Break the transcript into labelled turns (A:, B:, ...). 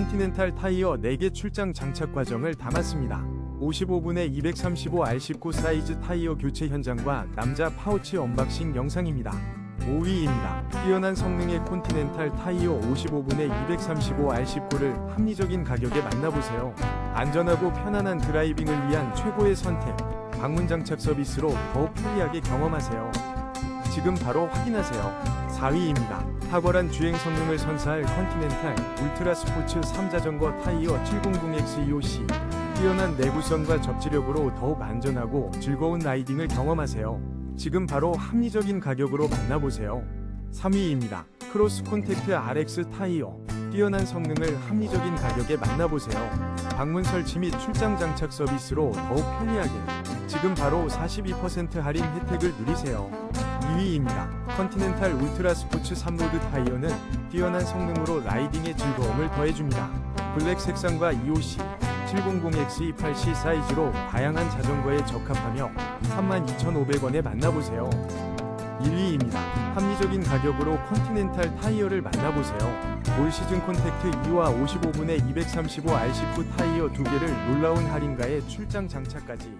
A: 컨티넨탈 타이어 4개 출장 장착 과정을 담았습니다. 55분의 235R19 사이즈 타이어 교체 현장과 남자 파우치 언박싱 영상입니다. 5위입니다. 뛰어난 성능의 콘티넨탈 타이어 55분의 235R19를 합리적인 가격에 만나보세요. 안전하고 편안한 드라이빙을 위한 최고의 선택. 방문 장착 서비스로 더욱 편리하게 경험하세요. 지금 바로 확인하세요. 4위입니다. 탁월한 주행 성능을 선사할 컨티넨탈 울트라 스포츠 3자전거 타이어 700X EOC. 뛰어난 내구성과 접지력으로 더욱 안전하고 즐거운 라이딩을 경험하세요. 지금 바로 합리적인 가격으로 만나보세요. 3위입니다. 크로스 콘택트 RX 타이어. 뛰어난 성능을 합리적인 가격에 만나보세요. 방문 설치 및 출장 장착 서비스로 더욱 편리하게. 지금 바로 42% 할인 혜택을 누리세요. 2위입니다. 컨티넨탈 울트라 스포츠 3로드 타이어는 뛰어난 성능으로 라이딩의 즐거움을 더해줍니다. 블랙 색상과 EOC 700X28C 사이즈로 다양한 자전거에 적합하며 32,500원에 만나보세요. 1위입니다. 합리적인 가격으로 컨티넨탈 타이어를 만나보세요. 올 시즌 콘택트 2와 55분의 235R19 타이어 2개를 놀라운 할인가에 출장 장착까지